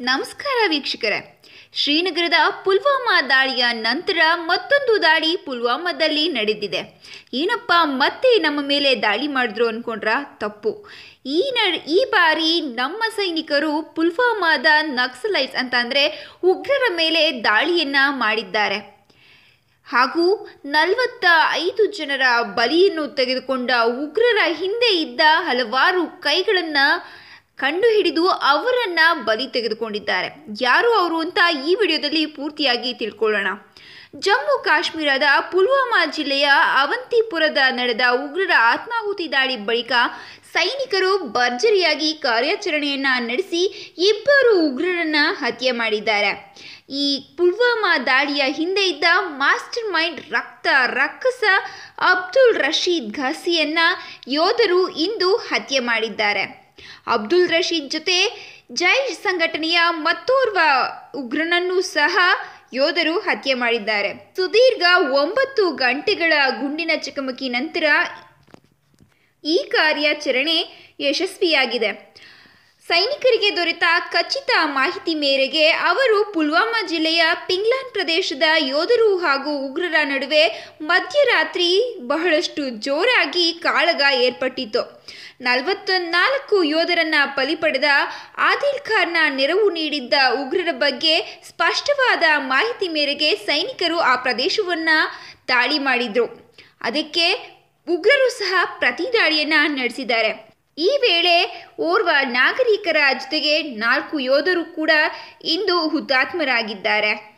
ನಮಸ್ಕಾರ ವೀಕ್ಷಕರೇ. ಶ್ರೀನಗರದ ಪುಲ್ವಾಮಾ ದಾಳಿಯ ನಂತರ ಮತ್ತೊಂದು ದಾಳಿ ಪುಲ್ವಾಮಾದಲ್ಲಿ ನಡೆದಿದೆ. ಏನಪ್ಪ ಮತ್ತೆ ನಮ್ಮ ಮೇಲೆ ದಾಳಿ ಮಾಡಿದ್ರು ಅನ್ಕೊಂಡ್ರ ತಪ್ಪು. ಈ ನ ಈ ಬಾರಿ ನಮ್ಮ ಸೈನಿಕರು ಪುಲ್ವಾಮಾದ ನಕ್ಸಲೈಟ್ಸ್ ಅಂತ ಅಂದರೆ ಉಗ್ರರ ಮೇಲೆ ದಾಳಿಯನ್ನು ಮಾಡಿದ್ದಾರೆ. ಹಾಗೂ ನಲವತ್ತ ಐದು ಜನರ ಬಲಿಯನ್ನು ತೆಗೆದುಕೊಂಡ ಉಗ್ರರ ಹಿಂದೆ ಇದ್ದ ಹಲವಾರು ಕೈಗಳನ್ನು ಕಂಡುಹಿಡಿದು ಅವರನ್ನ ಬಲಿ ತೆಗೆದುಕೊಂಡಿದ್ದಾರೆ. ಯಾರು ಅವರು ಅಂತ ಈ ವಿಡಿಯೋದಲ್ಲಿ ಪೂರ್ತಿಯಾಗಿ ತಿಳ್ಕೊಳ್ಳೋಣ. ಜಮ್ಮು ಕಾಶ್ಮೀರದ ಪುಲ್ವಾಮಾ ಜಿಲ್ಲೆಯ ಅವಂತಿಪುರದ ನಡೆದ ಉಗ್ರರ ಆತ್ಮಾಹುತಿ ದಾಳಿ ಬಳಿಕ ಸೈನಿಕರು ಭರ್ಜರಿಯಾಗಿ ಕಾರ್ಯಾಚರಣೆಯನ್ನ ನಡೆಸಿ ಇಬ್ಬರು ಉಗ್ರರನ್ನ ಹತ್ಯೆ ಮಾಡಿದ್ದಾರೆ. ಈ ಪುಲ್ವಾಮಾ ದಾಳಿಯ ಹಿಂದೆ ಇದ್ದ ಮಾಸ್ಟರ್ ಮೈಂಡ್ ರಕ್ತ ರಕ್ಕಸ ಅಬ್ದುಲ್ ರಶೀದ್ ಘಾಸಿಯನ್ನ ಯೋಧರು ಇಂದು ಹತ್ಯೆ ಮಾಡಿದ್ದಾರೆ. ಅಬ್ದುಲ್ ರಶೀದ್ ಜೊತೆ ಜೈಷ್ ಸಂಘಟನೆಯ ಮತ್ತೋರ್ವ ಉಗ್ರನನ್ನು ಸಹ ಯೋಧರು ಹತ್ಯೆ ಮಾಡಿದ್ದಾರೆ. ಸುದೀರ್ಘ ಒಂಬತ್ತು ಗಂಟೆಗಳ ಗುಂಡಿನ ಚಕಮಕಿ ನಂತರ ಈ ಕಾರ್ಯಾಚರಣೆ ಯಶಸ್ವಿಯಾಗಿದೆ. ಸೈನಿಕರಿಗೆ ದೊರೆತ ಖಚಿತ ಮಾಹಿತಿ ಮೇರೆಗೆ ಅವರು ಪುಲ್ವಾಮಾ ಜಿಲ್ಲೆಯ ಪಿಂಗ್ಲಾನ್ ಪ್ರದೇಶದ ಯೋಧರು ಹಾಗೂ ಉಗ್ರರ ನಡುವೆ ಮಧ್ಯರಾತ್ರಿ ಬಹಳಷ್ಟು ಜೋರಾಗಿ ಕಾಳಗ ಏರ್ಪಟ್ಟಿತು ನಲವತ್ತ ನಾಲ್ಕು ಯೋಧರನ್ನ ಬಲಿ ಪಡೆದ ಆದಿಲ್ ಖಾನ್ನ ನೆರವು ನೀಡಿದ್ದ ಉಗ್ರರ ಬಗ್ಗೆ ಸ್ಪಷ್ಟವಾದ ಮಾಹಿತಿ ಮೇರೆಗೆ ಸೈನಿಕರು ಆ ಪ್ರದೇಶವನ್ನ ದಾಳಿ ಮಾಡಿದ್ರು. ಅದಕ್ಕೆ ಉಗ್ರರು ಸಹ ಪ್ರತಿ ದಾಳಿಯನ್ನ ನಡೆಸಿದ್ದಾರೆ. ಈ ವೇಳೆ ಓರ್ವ ನಾಗರಿಕರ ಜೊತೆಗೆ ನಾಲ್ಕು ಯೋಧರು ಕೂಡ ಇಂದು ಹುತಾತ್ಮರಾಗಿದ್ದಾರೆ.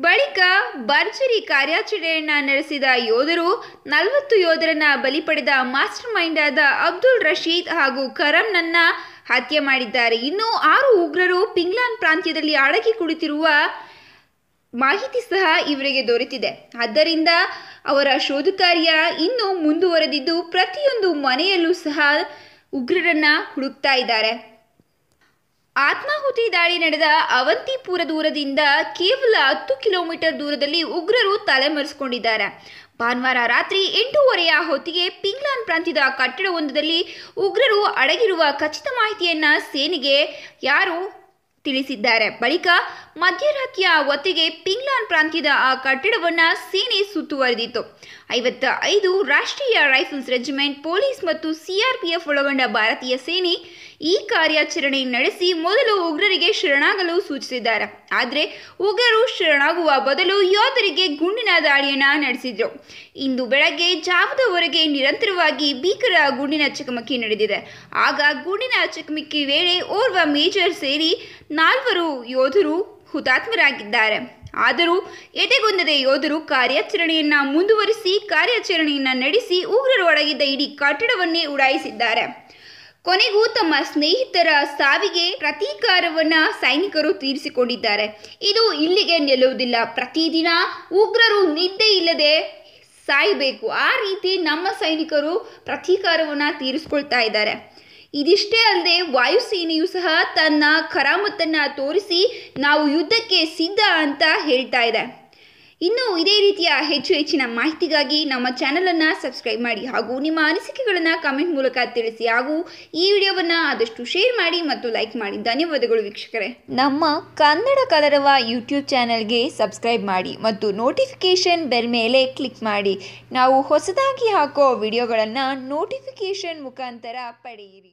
ಬಳಿಕ ಭರ್ಜರಿ ಕಾರ್ಯಾಚರಣೆಯನ್ನ ನಡೆಸಿದ ಯೋಧರು ನಲವತ್ತು ಯೋಧರನ್ನ ಬಲಿ ಪಡೆದ ಮಾಸ್ಟರ್ ಮೈಂಡ್ ಆದ ಅಬ್ದುಲ್ ರಶೀದ್ ಹಾಗೂ ಕರಂನನ್ನ ಹತ್ಯೆ ಮಾಡಿದ್ದಾರೆ. ಇನ್ನು ಆರು ಉಗ್ರರು ಪಿಂಗ್ಲಾನ್ ಪ್ರಾಂತ್ಯದಲ್ಲಿ ಅಡಗಿ ಕುಳಿತಿರುವ ಮಾಹಿತಿ ಸಹ ಇವರಿಗೆ ದೊರೆತಿದೆ. ಆದ್ದರಿಂದ ಅವರ ಶೋಧ ಕಾರ್ಯ ಇನ್ನೂ ಮುಂದುವರೆದಿದ್ದು ಪ್ರತಿಯೊಂದು ಮನೆಯಲ್ಲೂ ಸಹ ಉಗ್ರರನ್ನ ಹುಡುಕ್ತಾ ಇದ್ದಾರೆ. ಆತ್ಮಾಹುತಿ ದಾಳಿ ನಡೆದ ಅವಂತಿಪುರ ದೂರದಿಂದ ಕೇವಲ ಹತ್ತು ಕಿಲೋಮೀಟರ್ ದೂರದಲ್ಲಿ ಉಗ್ರರು ತಲೆಮರೆಸಿಕೊಂಡಿದ್ದಾರೆ. ಭಾನುವಾರ ರಾತ್ರಿ ಎಂಟೂವರೆಯ ಹೊತ್ತಿಗೆ ಪಿಂಗ್ಲಾನ್ ಪ್ರಾಂತ್ಯದ ಕಟ್ಟಡವೊಂದರಲ್ಲಿ ಉಗ್ರರು ಅಡಗಿರುವ ಖಚಿತ ಮಾಹಿತಿಯನ್ನ ಸೇನೆಗೆ ಯಾರು ತಿಳಿಸಿದ್ದಾರೆ. ಬಳಿಕ ಮಧ್ಯರಾತ್ರಿಯ ಹೊತ್ತಿಗೆ ಪಿಂಗ್ಲಾನ್ ಪ್ರಾಂತ್ಯದ ಆ ಕಟ್ಟಡವನ್ನು ಸೇನೆ ಸುತ್ತುವರೆದಿತ್ತು. ಐವತ್ತ ಐದು ರಾಷ್ಟ್ರೀಯ ರೈಫಲ್ಸ್ ರೆಜಿಮೆಂಟ್ ಪೊಲೀಸ್ ಮತ್ತು ಸಿಆರ್ಪಿಎಫ್ ಒಳಗೊಂಡ ಭಾರತೀಯ ಸೇನೆ ಈ ಕಾರ್ಯಾಚರಣೆ ನಡೆಸಿ ಮೊದಲು ಉಗ್ರರಿಗೆ ಶರಣಾಗಲು ಸೂಚಿಸಿದ್ದಾರೆ. ಆದರೆ ಉಗ್ರರು ಶರಣಾಗುವ ಬದಲು ಯೋಧರಿಗೆ ಗುಂಡಿನ ದಾಳಿಯನ್ನು ನಡೆಸಿದರು. ಇಂದು ಬೆಳಗ್ಗೆ ಜಾವದವರೆಗೆ ನಿರಂತರವಾಗಿ ಭೀಕರ ಗುಂಡಿನ ಚಕಮಕಿ ನಡೆದಿದೆ. ಆಗ ಗುಂಡಿನ ಚಕಮಕಿ ವೇಳೆ ಓರ್ವ ಮೇಜರ್ ಸೇರಿ ನಾಲ್ವರು ಯೋಧರು ಹುತಾತ್ಮರಾಗಿದ್ದಾರೆ. ಆದರೂ ಎದೆಗೊಂದದ ಯೋಧರು ಕಾರ್ಯಾಚರಣೆಯನ್ನ ಮುಂದುವರಿಸಿ ಕಾರ್ಯಾಚರಣೆಯನ್ನ ನಡೆಸಿ ಉಗ್ರರು ಒಳಗಿದ್ದ ಇಡೀ ಕಟ್ಟಡವನ್ನೇ ಉಡಾಯಿಸಿದ್ದಾರೆ. ಕೊನೆಗೂ ತಮ್ಮ ಸ್ನೇಹಿತರ ಸಾವಿಗೆ ಪ್ರತೀಕಾರವನ್ನ ಸೈನಿಕರು ತೀರಿಸಿಕೊಂಡಿದ್ದಾರೆ. ಇದು ಇಲ್ಲಿಗೆ ನಿಲ್ಲುವುದಿಲ್ಲ. ಪ್ರತಿದಿನ ಉಗ್ರರು ನಿದ್ದೆ ಇಲ್ಲದೆ ಸಾಯಬೇಕು. ಆ ರೀತಿ ನಮ್ಮ ಸೈನಿಕರು ಪ್ರತೀಕಾರವನ್ನ ತೀರಿಸ್ಕೊಳ್ತಾ ಇದ್ದಾರೆ. ಇದಿಷ್ಟೇ ಅಲ್ಲದೆ ವಾಯುಸೇನೆಯು ಸಹ ತನ್ನ ಕರಾಮತ್ತನ್ನ ತೋರಿಸಿ ನಾವು ಯುದ್ಧಕ್ಕೆ ಸಿದ್ಧ ಅಂತ ಹೇಳ್ತಾ ಇದೆ. ಇನ್ನು ಇದೇ ರೀತಿಯ ಹೆಚ್ಚು ಹೆಚ್ಚಿನ ಮಾಹಿತಿಗಾಗಿ ನಮ್ಮ ಚಾನಲನ್ನು ಸಬ್ಸ್ಕ್ರೈಬ್ ಮಾಡಿ ಹಾಗೂ ನಿಮ್ಮ ಅನಿಸಿಕೆಗಳನ್ನು ಕಮೆಂಟ್ ಮೂಲಕ ತಿಳಿಸಿ ಹಾಗೂ ಈ ವಿಡಿಯೋವನ್ನು ಆದಷ್ಟು ಶೇರ್ ಮಾಡಿ ಮತ್ತು ಲೈಕ್ ಮಾಡಿ. ಧನ್ಯವಾದಗಳು ವೀಕ್ಷಕರೇ. ನಮ್ಮ ಕನ್ನಡ ಕಲರವ ಯೂಟ್ಯೂಬ್ ಚಾನಲ್ಗೆ ಸಬ್ಸ್ಕ್ರೈಬ್ ಮಾಡಿ ಮತ್ತು ನೋಟಿಫಿಕೇಷನ್ ಬೆಲ್ ಮೇಲೆ ಕ್ಲಿಕ್ ಮಾಡಿ. ನಾವು ಹೊಸದಾಗಿ ಹಾಕೋ ವಿಡಿಯೋಗಳನ್ನು ನೋಟಿಫಿಕೇಷನ್ ಮುಖಾಂತರ ಪಡೆಯಿರಿ.